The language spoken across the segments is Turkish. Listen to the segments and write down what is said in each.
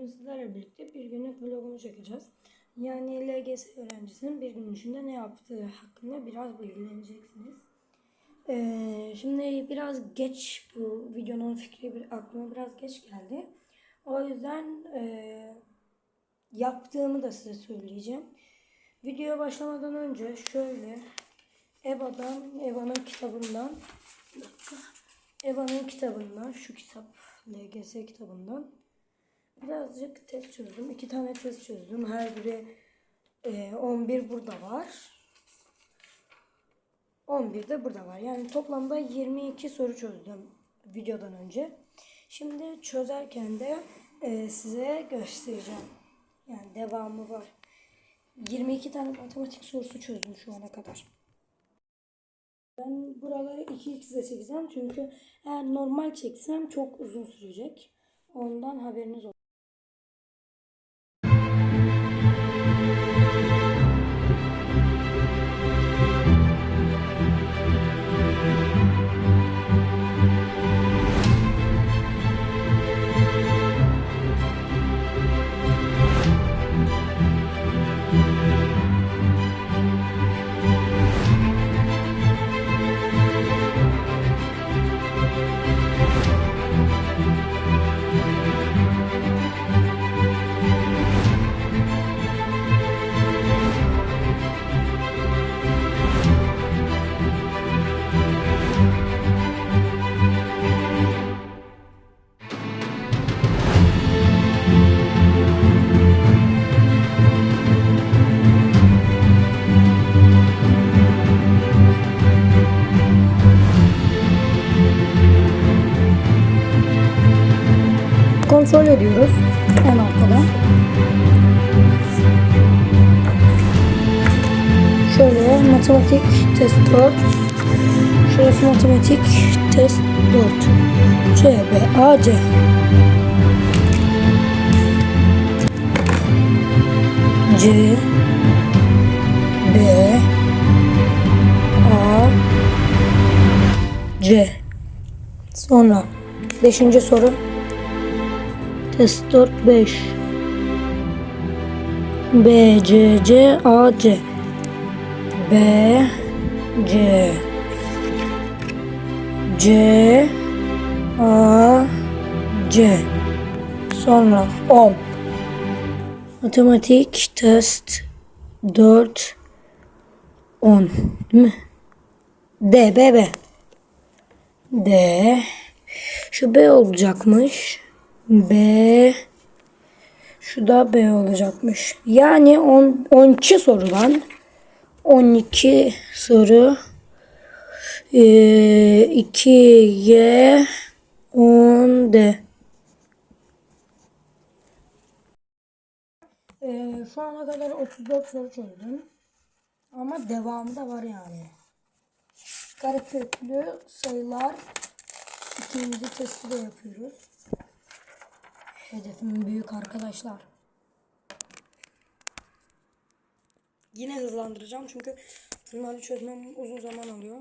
Bugün sizlerle birlikte bir günlük vlogumu çekeceğiz. Yani LGS öğrencisinin bir gün içinde ne yaptığı hakkında biraz bilgileneceksiniz. Ee, şimdi biraz geç bu videonun fikri bir, aklıma biraz geç geldi. O yüzden e, yaptığımı da size söyleyeceğim. Videoya başlamadan önce şöyle Eva'dan, Eva'nın kitabından. Eva'nın kitabından, şu kitap LGS kitabından birazcık test çözdüm. İki tane test çözdüm. Her biri e, 11 burada var. 11 de burada var. Yani toplamda 22 soru çözdüm videodan önce. Şimdi çözerken de e, size göstereceğim. Yani devamı var. 22 tane matematik sorusu çözdüm şu ana kadar. Ben buraları 2x'e çekeceğim çünkü eğer normal çeksem çok uzun sürecek. Ondan haberiniz olsun. Kontrol ediyoruz en arkada. Şöyle matematik test 4. Şurası matematik test 4. C, B, A, C. C, B, A, C. Sonra beşinci soru. Test 4 5 B C C A C. B C. C A C. Sonra 10 Matematik test 4 10 değil mi? D B B. D. Şu B olacakmış. B şu da B olacakmış. Yani 10 12 sorudan 12 soru ee, 2 Y 10 D. Ee, şu ana kadar 34 soru çözdüm. Ama devamı da var yani. Kareköklü sayılar ikinci testi de yapıyoruz. Hedefim büyük arkadaşlar. Yine hızlandıracağım çünkü bunları çözmem uzun zaman alıyor.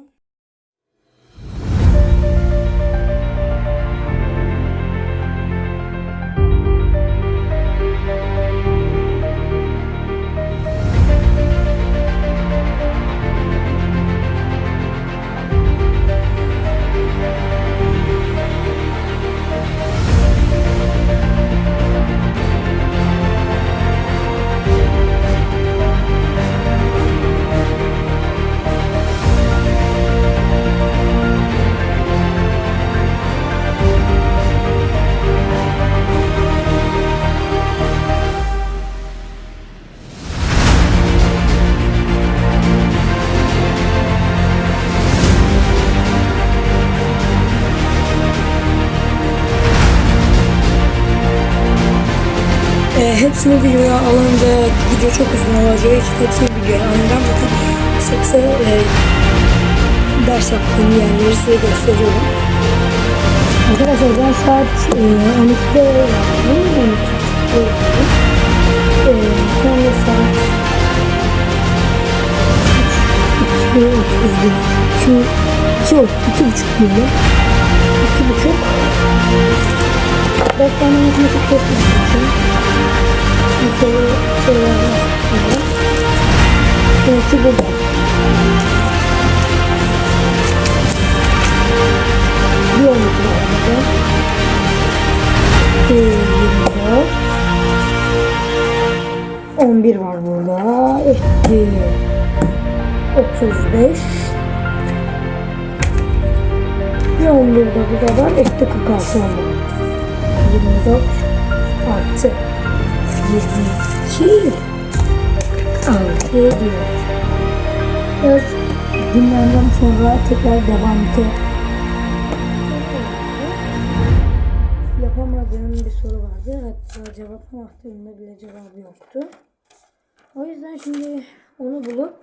Hepsini videoya alınca video çok uzun için hepsini videoya alacağım. Zaten sık e, ders yaptığım yerleri size gösteriyorum. Arkadaşlar ben saat e, 12'de yaptım. 12'de yaptım. E, sonra saat 2 31 2 2 2 buçuk diyelim. 2 buçuk Dört tane matematik testi yapmışım. Bu sorulardan sonra. Evet, şu burada. Bir on iki burada. Bir yirmi dört. On bir var burada. Etti. Otuz beş. Bir on burada var. Etti kırk altı oldu. Yirmi dört artı yirmi iki. Kırk altı ediyor. Biraz dinlendim sonra tekrar devam edelim. Yapamadığım bir soru vardı. Hatta cevap anahtarında bile cevabı yoktu. O yüzden şimdi onu bulup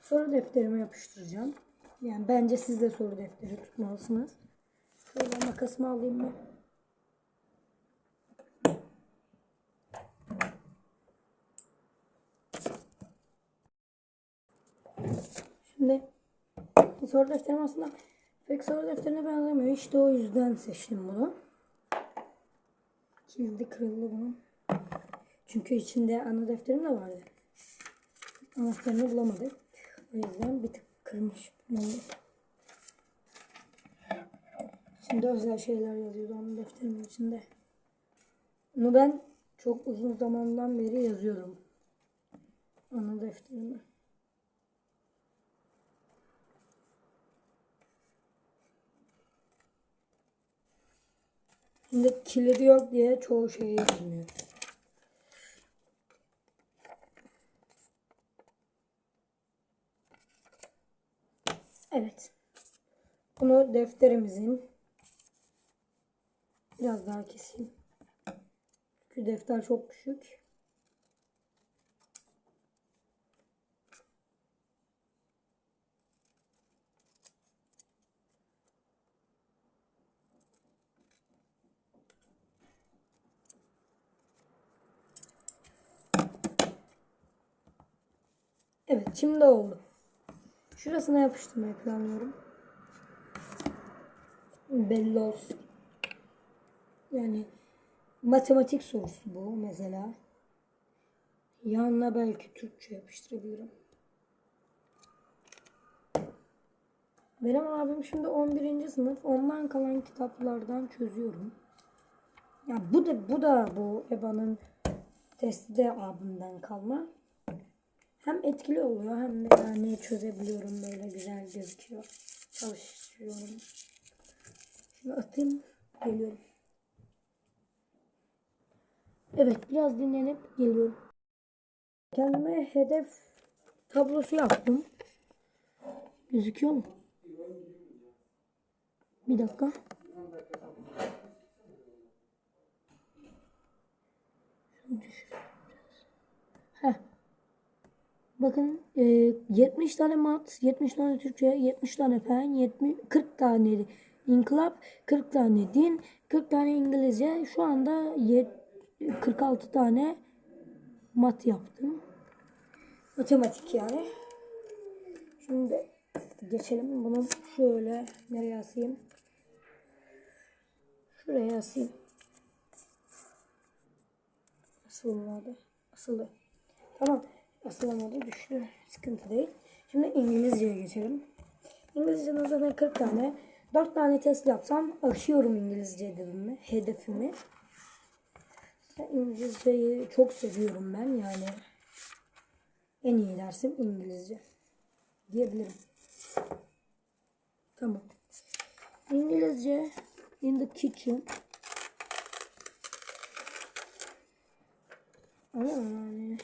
soru defterime yapıştıracağım. Yani bence siz de soru defteri tutmalısınız. Şöyle makasımı alayım ben. Şimdi soru defterim aslında pek soru defterine benzemiyor. İşte o yüzden seçtim bunu. Kilidi kırıldı bunun. Çünkü içinde ana defterim de vardı. Anahtarını bulamadık. O yüzden bir tık kırmış. Şimdi özel şeyler yazıyordu onun defterimin içinde. Bunu ben çok uzun zamandan beri yazıyorum. Ana defterime. Şimdi kilidi yok diye çoğu şey yazmıyor. Evet. Bunu defterimizin biraz daha keseyim. Çünkü defter çok küçük. Evet şimdi oldu. Şurasına yapıştırmayı planlıyorum. Belli olsun. Yani matematik sorusu bu mesela. Yanına belki Türkçe yapıştırabilirim. Benim abim şimdi 11. sınıf. Ondan kalan kitaplardan çözüyorum. Ya bu da bu da bu EBA'nın testi de abimden kalma. Hem etkili oluyor hem de yani çözebiliyorum böyle güzel gözüküyor. Çalışıyorum. Şimdi atayım geliyorum. Evet biraz dinlenip geliyorum. Kendime hedef tablosu yaptım. Gözüküyor mu? Bir dakika. Bakın e, 70 tane mat, 70 tane Türkçe, 70 tane fen, 70, 40 tane inkılap, 40 tane din, 40 tane İngilizce. Şu anda yet, 46 tane mat yaptım. Matematik yani. Şimdi geçelim. Bunu şöyle nereye asayım? Şuraya asayım. Asılmadı. Asıldı. Tamam. Asılamadı. Düştü. Sıkıntı değil. Şimdi İngilizceye geçelim. İngilizce'de zaten 40 tane. 4 tane test yapsam aşıyorum İngilizce hedefimi. hedefimi. İngilizceyi çok seviyorum ben yani. En iyi dersim İngilizce. Diyebilirim. Tamam. İngilizce in the kitchen. Ama yani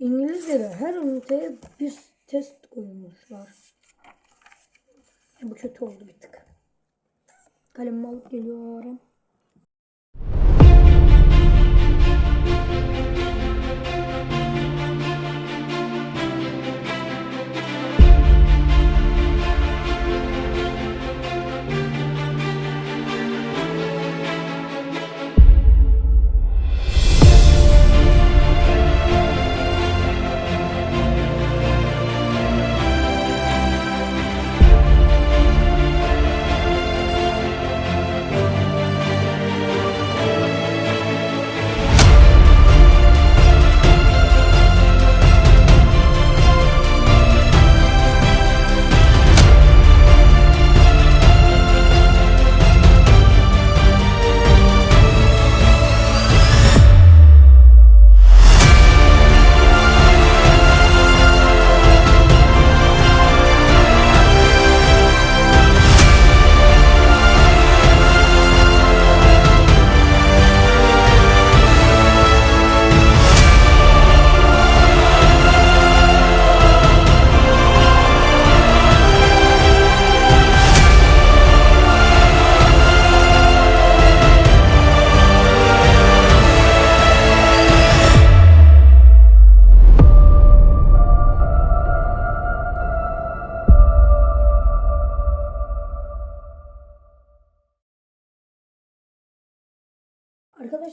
İngilizce'de her üniteye bir test koymuşlar. Bu kötü oldu bir tık. Kalemimi alıp geliyorum.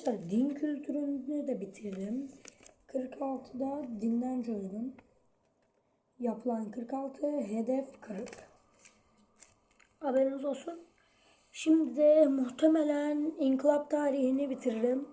Arkadaşlar din kültürünü de bitirdim. 46'da dinden çözdüm. Yapılan 46, hedef 40. Haberiniz olsun. Şimdi de muhtemelen inkılap tarihini bitiririm.